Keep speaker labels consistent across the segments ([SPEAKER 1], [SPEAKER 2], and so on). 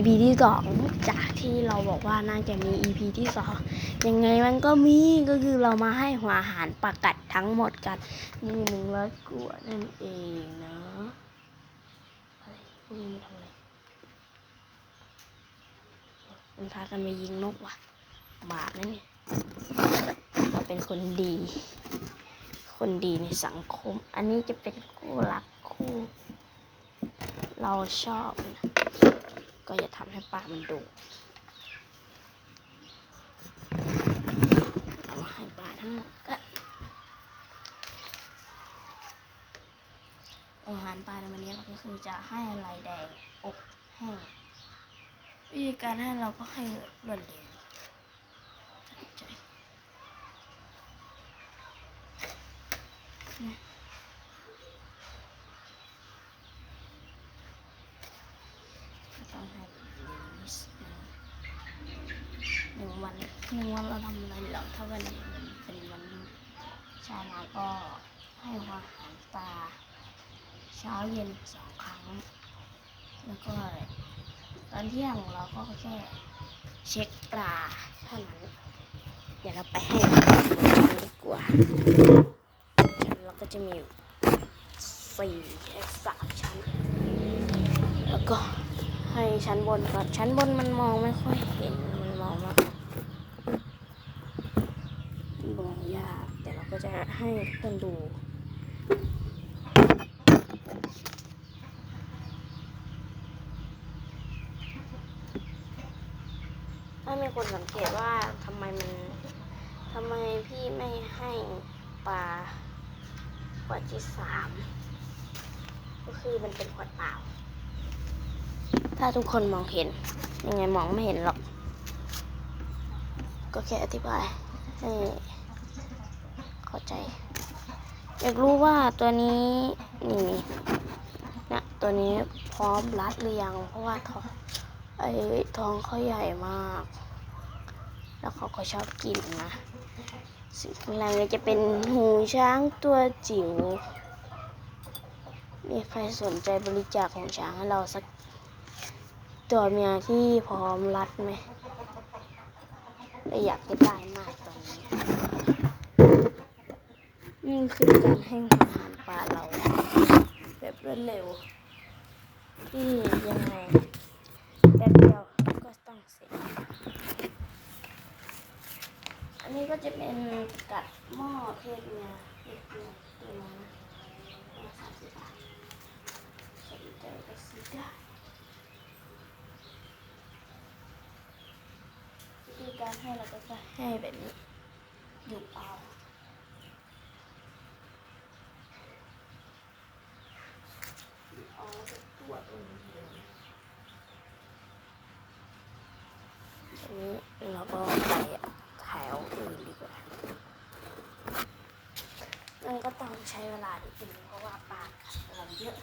[SPEAKER 1] EP ที่สองจากที่เราบอกว่าน่าจะมี EP ที่สองยังไงมันก็มีก็คือเรามาให้หัวอาหารปากัดทั้งหมดกันมีหนึ่งร้อยกว่านั่นเองเนาะอะไรพวกนี้มันทำอะไรมันพากันไปยิงนกว่ะ บาปนะเนี่ยเราเป็นคนดี คนดีในสังคม อันนี้จะเป็นคู่รักคู่ เราชอบนะ ก็อย่าทำให้ปลามันดุเอาให้ปลาทั้งหมดก็อาหารปลาในวันนี้เราก็คือจะให้อะไรแดงอบแห้งวิธีการให้เราก็ให้รวดเร็วตั้งใจนะก็ต้องให้แบบนี้นิดนึง หนึ่งวันหนึ่งวันเราทำอะไรหรอถ้าวันเป็นวันช้ามาก็ให้หัวอาหารปลาเช้าเย็นสองครั้ง แล้วก็ตอนเที่ยงเราก็แค่เช็คปลาเท่านั้นเดี๋ยวเราไปให้ดีกว่าชั้นเราก็จะมีอยู่สี่เอ้ยสามชั้น แล้วก็ ให้ชั้นบนก่อนชั้นบนมันมองไม่ค่อยเห็นมันมองว่ามองยากแต่เราก็จะให้เพื่อนดูถ้ามีคนสังเกตว่าทำไมมันทำไมพี่ไม่ให้ปลาขวดที่สามก็คือมันเป็นขวดเปล่า ถ้าทุกคนมองเห็น ยังไงมองไม่เห็นหรอก ก็แค่อธิบายให้เข้าใจ อยากรู้ว่าตัวนี้นี่นะตัวนี้พร้อมรัดหรือยัง เพราะว่าท้องไอ้ท้องเขาใหญ่มาก แล้วเขาก็ชอบกินนะสิ่งข้างในก็จะเป็นหูช้างตัวจิ๋ว มีใครสนใจบริจาคของช้างให้เราสัก ตัวเมียที่พร้อมรัดไหมเราอยากจะได้มากตอนนี้ นี่คือการให้อาหารปลาเรา แบบรวดเร็วที่ยังไงแป๊บเดียวก็ต้องเสร็จ อันนี้ก็จะเป็นกัดหม้อเพศเมียเพศเมียตัวนี้นะสามสิบบาทสนใจก็ซื้อได้วิธี การให้เราก็จะให้แบบนี้หยุดเอาหยุดเอาแล้วตรวจลงอันนี้เราก็ไปแถวอื่นดีกว่า มันก็ต้องใช้เวลานิดนึงเพราะว่าปลากัดเราเยอะ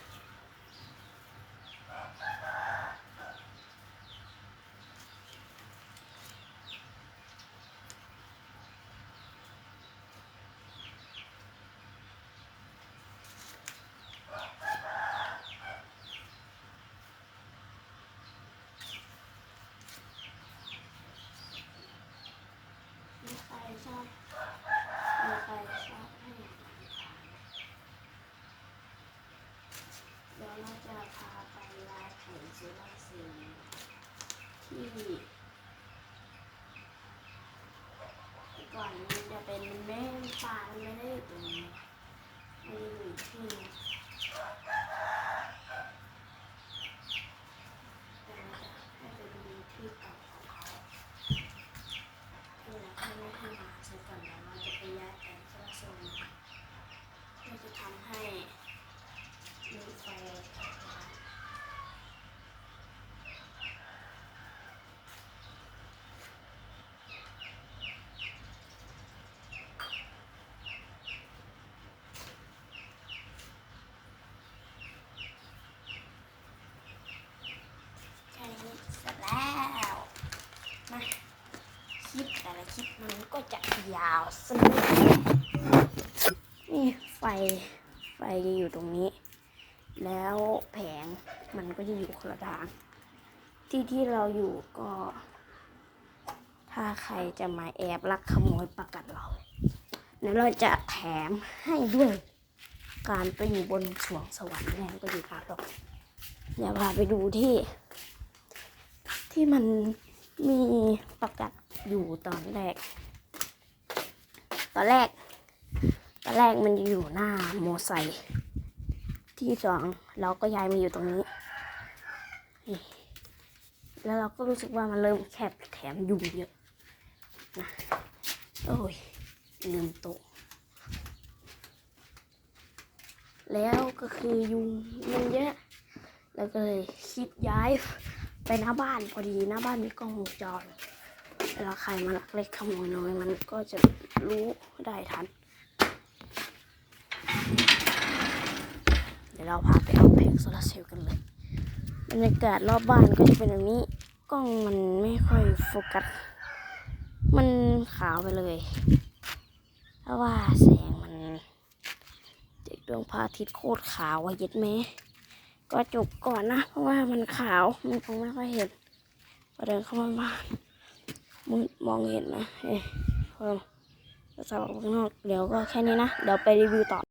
[SPEAKER 1] ชอบมีใครชอบให้เดี๋ยวเราจะพาไปร้านแผ่นซีรีส์ซีที่ก่อนมันจะเป็นแม่ปลานไม่ได้อยู่ตรงนี้มันอยู่ที่นี่แต่เราจะให้ไปดูที่เก่าของเขา นี่นะให้ไม่ให้มาใช้ก่อนแล้วเราจะไปย้ายแอนโซลาร์เซลล์มาเพื่อจะทำให้มีไฟแค่นี้เสร็จแล้วมาคลิปแต่ละคลิปมันก็จะยาวสนุกนี่ไฟ ไฟจะอยู่ตรงนี้ แล้วแผงมันก็จะอยู่คนละทาง ที่ที่เราอยู่ก็ ถ้าใครจะมาแอบลักขโมยประกัดเราเดี๋ยเราจะแถมให้ด้วยการไปอยู่บนสวงสวรรค์แน่ก็อยู่ครับหรอกเดี๋ยวพาไปดูที่ ที่มันมีประกัดอยู่ตอนแรก ตอนแรก ตอนแรกมันอยู่หน้าโมไซค์ ที่สองเราก็ย้ายมาอยู่ตรงนี้ แล้วเราก็รู้สึกว่ามันเริ่มแคบแถมยุงเยอะนะโอ้ยลืมโต๊ะแล้วก็คือยุงมันเยอะ แล้วก็เลยคิดย้ายไปหน้าบ้านพอดีหน้าบ้านมีกล้องวงจรเวลาใครมาลักเล็กขโมยน้อยมันก็จะรู้ได้ทัน ดี๋ยวเราพาไปเอาแผงโซลาเซลล์กันเลยบรรยากาศรอบบ้านก็จะเป็นแบบนี้กล้องมันไม่ค่อยโฟกัส มันขาวไปเลยเพราะว่าแสงมันจากดวงพระอาทิตย์โคตรขาวว่าเย็ดแม้ก็จบก่อนนะ เพราะว่ามันขาวมันคงไม่ค่อยเห็นพอเดินเข้ามาบ้านมึงมองเห็นนะเฮ้ยเพิ่มภาษาออกข้างนอกเดี๋ยวก็แค่นี้นะ เดี๋ยวไปรีวิวต่อ